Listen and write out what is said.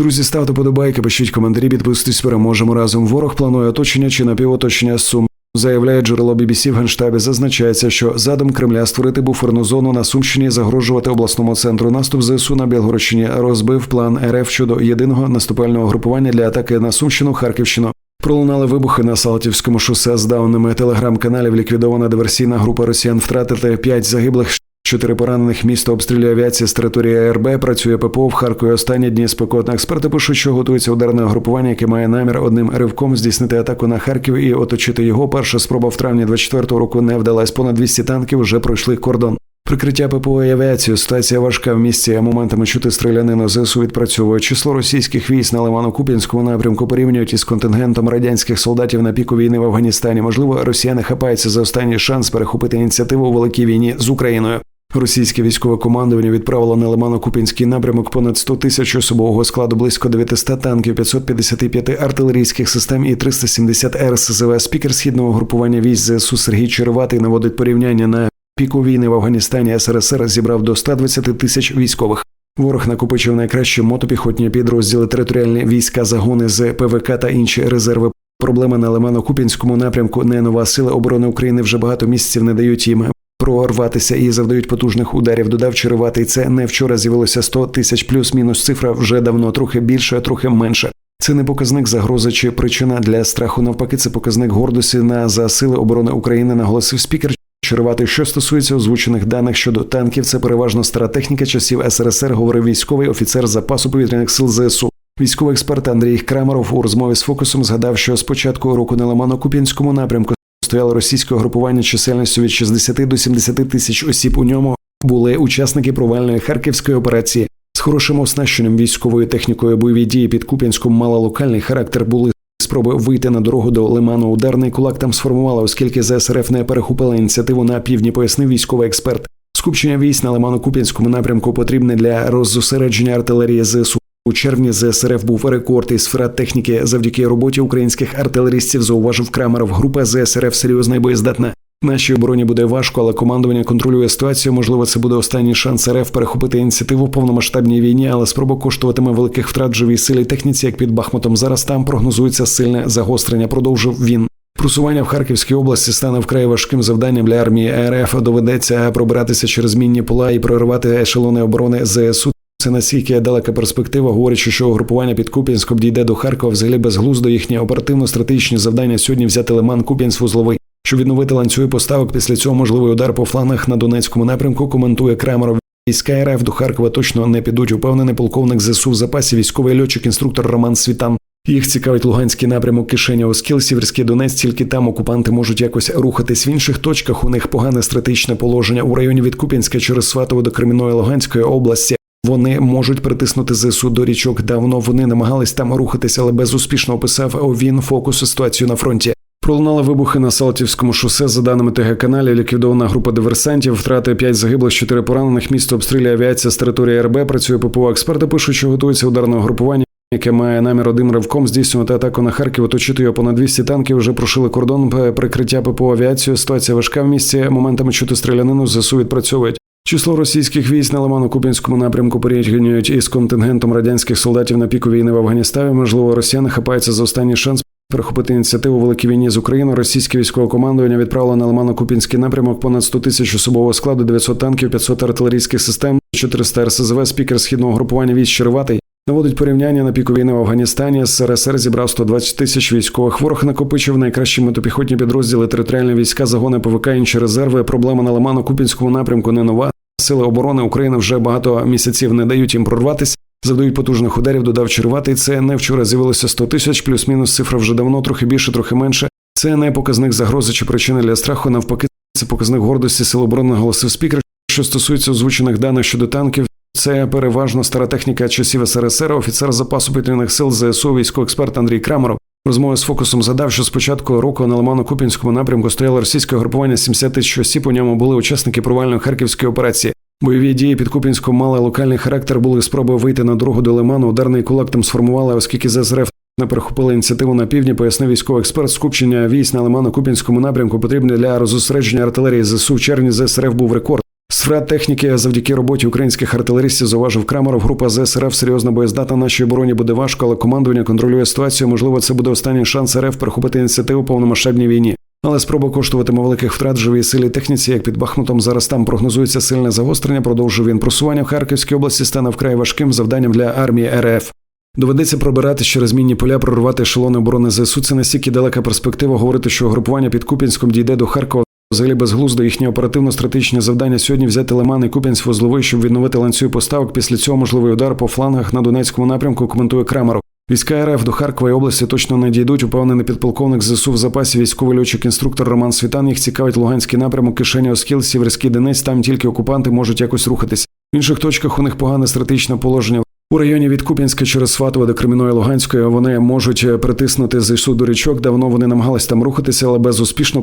Друзі, ставте подобайки, пишіть коментарі, підписуйтесь, переможемо разом. Ворог планує оточення чи напівоточення Сум. Заявляє джерело BBC в Генштабі. Зазначається, що задум Кремля створити буферну зону на Сумщині, загрожувати обласному центру. Наступ ЗСУ на Білгородщині розбив план РФ щодо єдиного наступального групування для атаки на Сумщину, Харківщину. Пролунали вибухи на Салтівському шосе з даними телеграм-каналів. Ліквідована диверсійна група росіян втратити п'ять загиблих. Чотири поранених місто обстрілює авіація з території РБ. Працює ППО в Харкові. Останні дні спекотно. Експерти пишуть, що готується ударне групування, яке має намір одним ривком здійснити атаку на Харків і оточити його. Перша спроба в травні 24-го року не вдалась. Понад 200 танків вже пройшли кордон. Прикриття ППО і авіацію. Ситуація важка в місті. а Моментами чути стрілянину ЗСУ відпрацьовує. Число російських військ на Ливано-Куп'янському напрямку порівнюють із контингентом радянських солдатів на піку війни в Афганістані. Можливо, росіяни хапаються за останній шанс перехопити ініціативу у великій війні з Україною. Російське військове командування відправило на Лимано-Купінський напрямок понад 100 тисяч особового складу, близько 900 танків, 555 артилерійських систем і 370 РСЗВ. Спікер східного групування військ ЗСУ Сергій Череватий наводить порівняння на піку війни в Афганістані. СРСР зібрав до 120 тисяч військових. Ворог накопичив найкращі мотопіхотні підрозділи, територіальні війська, загони з ПВК та інші резерви. Проблема на Лимано-Купінському напрямку не нова сила оборони України вже багато місяців не дають їм прорватися і завдають потужних ударів. Додав Череватий. Це не вчора з'явилося 100 тисяч плюс-мінус. Цифра вже давно трохи більше, а трохи менше. Це не показник загрози чи причина для страху. Навпаки, це показник гордості на за сили оборони України, наголосив спікер. Череватий, що стосується озвучених даних щодо танків, це переважно стара техніка часів СРСР, говорив військовий офіцер запасу повітряних сил ЗСУ. Військовий експерт Андрій Крамаров у розмові з фокусом згадав, що з початку року на Лимано-Куп'янському напрямку стояло російське групування чисельністю від 60 до 70 тисяч осіб. У ньому були учасники провальної харківської операції з хорошим оснащенням військовою технікою. Бойові дії під Куп'янськом мали локальний характер. Були спроби вийти на дорогу до Лиману. Ударний кулак там сформувала, оскільки ЗСРФ не перехопила ініціативу на півдні, пояснив військовий експерт. Скупчення військ на Лимано-Куп'янському напрямку потрібне для роззосередження артилерії ЗСУ. У червні ЗСРФ був рекорд із втрат техніки завдяки роботі українських артилеристів. Зауважив Крамеров. Група ЗСРФ серйозна і боєздатна. Нашій обороні буде важко, але командування контролює ситуацію. Можливо, це буде останній шанс РФ перехопити ініціативу в повномасштабній війні, але спроба коштуватиме великих втрат живій силі техніці, як під Бахмутом. Зараз там прогнозується сильне загострення. Продовжив він. Просування в Харківській області стане вкрай важким завданням для армії РФ. Доведеться пробиратися через мінні пола і проривати ешелони оборони ЗСУ. Це настільки далека перспектива, говорячи, що угрупування під Куп'янськом дійде до Харкова, взагалі безглуздо їхнє оперативно-стратегічні завдання сьогодні взяти лиман Куп'янськ вузловий. Щоб відновити ланцюги поставок після цього можливий удар по флангах на Донецькому напрямку. Коментує Кремеров. Війська РФ до Харкова точно не підуть. Упевнений полковник ЗСУ в запасі військовий льотчик, інструктор Роман Світан. Їх цікавить Луганський напрямок кишеня Оскіл, Сіверський Донець, тільки там окупанти можуть якось рухатись в інших точках. У них погане стратегічне положення у районі від Куп'янська через Сватово до Креміної Луганської області. Вони можуть притиснути ЗСУ до річок. Давно вони намагались там рухатися, але безуспішно описав він фокус ситуацію на фронті. Пролунали вибухи на Салтівському шосе. За даними ТГ каналі, ліквідована група диверсантів. Втрати 5 загиблих, 4 поранених. Місто обстрілює авіація з території РБ. Працює ППО. Експерти пишуть, що готується ударне групування, яке має намір одним ривком здійснювати атаку на Харків. Оточити його понад 200 танків. Вже прошили кордон прикриття ППО авіацію. Ситуація важка в місті. Моментами чути стрілянину ЗСУ відпрацьовують. Число російських військ на Лимано-Купінському напрямку порівнюють із контингентом радянських солдатів на піку війни в Афганістані. Можливо, росіяни хапаються за останній шанс перехопити ініціативу у великій війні з Україною. Російське військове командування відправило на Лимано-Купінський напрямок понад 100 тисяч особового складу, 900 танків, 500 артилерійських систем, 400 РСЗВ. Спікер східного групування військ Черватий наводить порівняння на піку війни в Афганістані. СРСР зібрав 120 тисяч військових. Ворог накопичив найкращі мотопіхотні підрозділи, територіальні війська, загони ПВК, інші резерви. Проблема на Лимано-Купінському напрямку не нова. Сили оборони України вже багато місяців не дають їм прорватися, завдають потужних ударів, додав Черватий. Це не вчора з'явилося 100 тисяч, плюс-мінус цифра вже давно, трохи більше, трохи менше. Це не показник загрози чи причини для страху. Навпаки, це показник гордості сил оборони, наголосив спікер. Що стосується озвучених даних щодо танків, це переважно стара техніка часів СРСР, офіцер запасу повітряних сил ЗСУ, військовий експерт Андрій Крамеров. Розмови з фокусом задав, що з початку року на Лимано-Купінському напрямку стояло російське групування 70 тисяч осіб. У ньому були учасники провальної харківської операції. Бойові дії під Купінськом мали локальний характер. Були спроби вийти на дорогу до Лиману. Ударний кулак там сформували, оскільки ЗСРФ не перехопили ініціативу на півдні. Пояснив військовий експерт. Скупчення військ на Лимано-Купінському напрямку потрібне для розосередження артилерії ЗСУ. В червні ЗСРФ був рекорд. З техніки завдяки роботі українських артилеристів зауважив Крамаров. Група ЗС РФ серйозно боєздатна. Нашій обороні буде важко, але командування контролює ситуацію. Можливо, це буде останній шанс РФ перехопити ініціативу повномасштабній війні. Але спроба коштуватиме великих втрат живій силі техніці, як під Бахмутом зараз там прогнозується сильне загострення. Продовжив він просування в Харківській області стане вкрай важким завданням для армії РФ. Доведеться пробирати через мінні поля, прорвати ешелони оборони ЗСУ. Це настільки далека перспектива говорити, що групування під Куп'янськом дійде до Харкова. Взагалі безглуздо їхнє оперативно-стратегічне завдання сьогодні взяти Лиман і Куп'янськ вузловий, щоб відновити ланцюг поставок. Після цього можливий удар по флангах на Донецькому напрямку. Коментує Крамаров. Війська РФ до Харкова і області точно не дійдуть. Упевнений підполковник ЗСУ в запасі військовий льотчик інструктор Роман Світан. Їх цікавить Луганський напрямок, кишені Оскіл, Сіверський Донець. Там тільки окупанти можуть якось рухатись. В інших точках у них погане стратегічне положення. У районі від Куп'янська через Сватове до Креміної Луганської вони можуть притиснути ЗСУ до річок. Давно вони намагались там рухатися, але безуспішно.